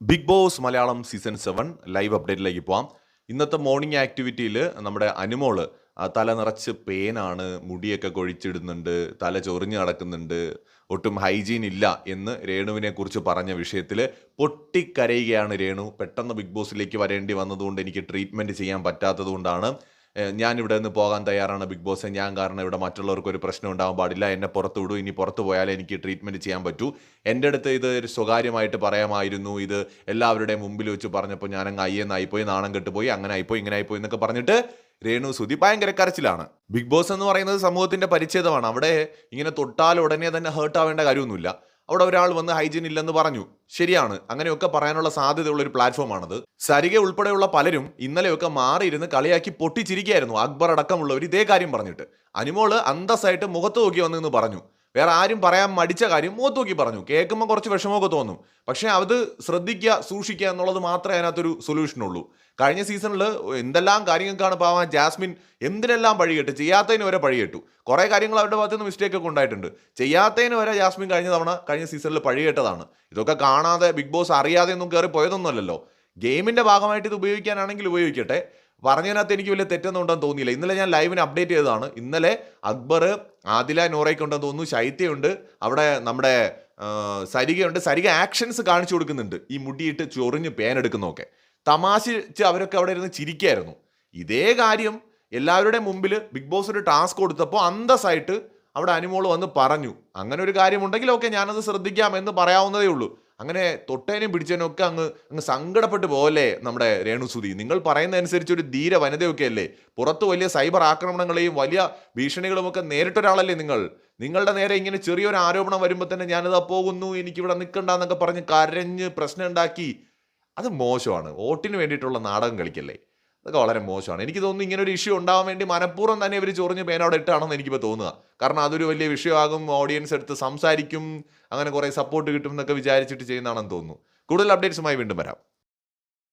Big boss Malayalam season seven live അപ്ഡേറ്റിലേക്ക് പോവാം. ഇന്നത്തെ morning ആക്ടിവിറ്റിയിൽ നമ്മുടെ അനുമോൾ തല നിറച്ച് പേനാണ് മുടിയൊക്കെ കൊഴിച്ചിടുന്നുണ്ട് തല ചൊറിഞ്ഞ് നടക്കുന്നുണ്ട് ഒട്ടും ഹൈജീൻ ഇല്ല എന്ന് രേണുവിനെ കുറിച്ച് പറഞ്ഞ വിഷയത്തിൽ പൊട്ടിക്കരയുകയാണ് രേണു. പെട്ടെന്ന് ബിഗ് ബോസിലേക്ക് വരേണ്ടി വന്നതുകൊണ്ട് എനിക്ക് ട്രീറ്റ്മെന്റ് ചെയ്യാൻ പറ്റാത്തത് കൊണ്ടാണ് ഏഹ് ഞാൻ ഇവിടെ നിന്ന് പോകാൻ തയ്യാറാണ് ബിഗ് ബോസ്. ഞാൻ കാരണം ഇവിടെ മറ്റുള്ളവർക്ക് ഒരു പ്രശ്നം ഉണ്ടാകാൻ പാടില്ല. എന്നെ പുറത്തു വിടൂ. ഇനി പുറത്തു പോയാലേ എനിക്ക് ട്രീറ്റ്മെന്റ് ചെയ്യാൻ പറ്റൂ. എന്റെ അടുത്ത് ഇത് ഒരു സ്വകാര്യമായിട്ട് പറയാമായിരുന്നു. ഇത് എല്ലാവരുടെയും മുമ്പിൽ വെച്ച് പറഞ്ഞപ്പോൾ ഞാൻ അങ്ങ് അയ്യെന്നായിപ്പോയി നാണം കെട്ടുപോയി. അങ്ങനെ ആയിപ്പോയി ഇങ്ങനെ ആയിപ്പോയി എന്നൊക്കെ പറഞ്ഞിട്ട് രേണു സുധി ഭയങ്കര കരച്ചിലാണ്. ബിഗ് ബോസ് എന്ന് പറയുന്നത് സമൂഹത്തിന്റെ പരിച്ഛേദമാണ്. അവിടെ ഇങ്ങനെ തൊട്ടാൽ ഉടനെ തന്നെ ഹേർട്ട് ആവേണ്ട കാര്യമൊന്നുമില്ല. അവിടെ ഒരാൾ വന്ന് ഹൈജീൻ ഇല്ലെന്ന് പറഞ്ഞു. ശരിയാണ്. അങ്ങനെയൊക്കെ പറയാനുള്ള സാധ്യതയുള്ള ഒരു പ്ലാറ്റ്ഫോമാണത്. സരിക ഉൾപ്പെടെയുള്ള പലരും ഇന്നലെയൊക്കെ മാറിയിരുന്ന് കളിയാക്കി പൊട്ടിച്ചിരിക്കുകയായിരുന്നു. അക്ബർ അടക്കമുള്ളവർ ഇതേ കാര്യം പറഞ്ഞിട്ട്. അനുമോൾ അന്തസ്സായിട്ട് മുഖത്ത് നോക്കി വന്നെന്ന് പറഞ്ഞു. വേറെ ആരും പറയാൻ മടിച്ച കാര്യം മുഖത്ത് നോക്കി പറഞ്ഞു. കേൾക്കുമ്പോൾ കുറച്ച് വിഷമമൊക്കെ തോന്നും. പക്ഷേ അത് ശ്രദ്ധിക്കുക സൂക്ഷിക്കുക എന്നുള്ളത് മാത്രമേ അതിനകത്തൊരു സൊല്യൂഷനുള്ളൂ കഴിഞ്ഞ സീസണിൽ എന്തെല്ലാം കാര്യങ്ങൾക്കാണ് പാവാൻ ജാസ്മിൻ എന്തിനെല്ലാം പഴികെട്ട് ചെയ്യാത്തതിന് വരെ പഴികെട്ടു. കുറേ കാര്യങ്ങൾ അവരുടെ ഭാഗത്ത് നിന്ന് മിസ്റ്റേക്ക് ഒക്കെ ഉണ്ടായിട്ടുണ്ട്. ചെയ്യാത്തതിന് വരെ ജാസ്മിൻ കഴിഞ്ഞ തവണ കഴിഞ്ഞ സീസണിൽ പഴികെട്ടതാണ്. ഇതൊക്കെ കാണാതെ ബിഗ് ബോസ് അറിയാതെ ഒന്നും കയറി പോയതൊന്നുമല്ലല്ലോ. ഗെയിമിന്റെ ഭാഗമായിട്ട് ഇത് ഉപയോഗിക്കാനാണെങ്കിൽ ഉപയോഗിക്കട്ടെ. പറഞ്ഞതിനകത്ത് എനിക്ക് വലിയ തെറ്റൊന്നും ഉണ്ടെന്ന് തോന്നിയില്ല. ഇന്നലെ ഞാൻ ലൈവിന് അപ്ഡേറ്റ് ചെയ്തതാണ്. ഇന്നലെ അക്ബർ ആദില നോറയ്ക്ക് ഉണ്ടെന്ന് തോന്നുന്നു. ശൈത്യമുണ്ട് അവിടെ നമ്മുടെ സരികയുണ്ട്. സരിക ആക്ഷൻസ് കാണിച്ചു കൊടുക്കുന്നുണ്ട്. ഈ മുടിയിട്ട് ചൊറിഞ്ഞ് പേനെടുക്കുന്നതൊക്കെ തമാശിച്ച് അവരൊക്കെ അവിടെ ഇരുന്ന് ചിരിക്കായിരുന്നു. ഇതേ കാര്യം എല്ലാവരുടെ മുമ്പിൽ ബിഗ് ബോസ് ഒരു ടാസ്ക് കൊടുത്തപ്പോൾ അന്തസ്സായിട്ട് അവിടെ അനുമോൾ വന്ന് പറഞ്ഞു. അങ്ങനെ ഒരു കാര്യമുണ്ടെങ്കിൽ ഓക്കെ ഞാനത് ശ്രദ്ധിക്കാം എന്ന് പറയാവുന്നതേ ഉള്ളൂ. അങ്ങനെ തൊട്ടേനും പിടിച്ചതിനും ഒക്കെ അങ്ങ് അങ്ങ് സങ്കടപ്പെട്ട് പോകല്ലേ നമ്മുടെ രേണുസുതി? നിങ്ങൾ പറയുന്നതനുസരിച്ച് ഒരു ധീര വനിതയൊക്കെ അല്ലേ പുറത്ത് വലിയ സൈബർ ആക്രമണങ്ങളെയും വലിയ ഭീഷണികളും ഒക്കെ നേരിട്ടൊരാളല്ലേ നിങ്ങൾ? നിങ്ങളുടെ നേരെ ഇങ്ങനെ ചെറിയൊരു ആരോപണം വരുമ്പോൾ തന്നെ ഞാനിതാ പോകുന്നു എനിക്കിവിടെ നിൽക്കണ്ടെന്നൊക്കെ പറഞ്ഞ് കരഞ്ഞ് പ്രശ്നം ഉണ്ടാക്കി അത് മോശമാണ്. വോട്ടിന് വേണ്ടിയിട്ടുള്ള നാടകം കളിക്കല്ലേ? അതൊക്കെ വളരെ മോശമാണ്. എനിക്ക് തോന്നുന്നു ഇങ്ങനെ ഒരു ഇഷ്യൂ ഉണ്ടാവാൻ വേണ്ടി മനഃപൂർവം തന്നെ ഇവർ ചൊറിഞ്ഞ് പേനവിടെ ഇട്ടാണെന്ന് എനിക്കിപ്പോൾ തോന്നുക. കാരണം അതൊരു വലിയ വിഷയമാകും ഓഡിയൻസ് എടുത്ത് സംസാരിക്കും അങ്ങനെ കുറേ സപ്പോർട്ട് കിട്ടും എന്നൊക്കെ വിചാരിച്ചിട്ട് ചെയ്യുന്നതാണെന്ന് തോന്നുന്നു. കൂടുതൽ അപ്ഡേറ്റ്സുമായി വീണ്ടും വരാം.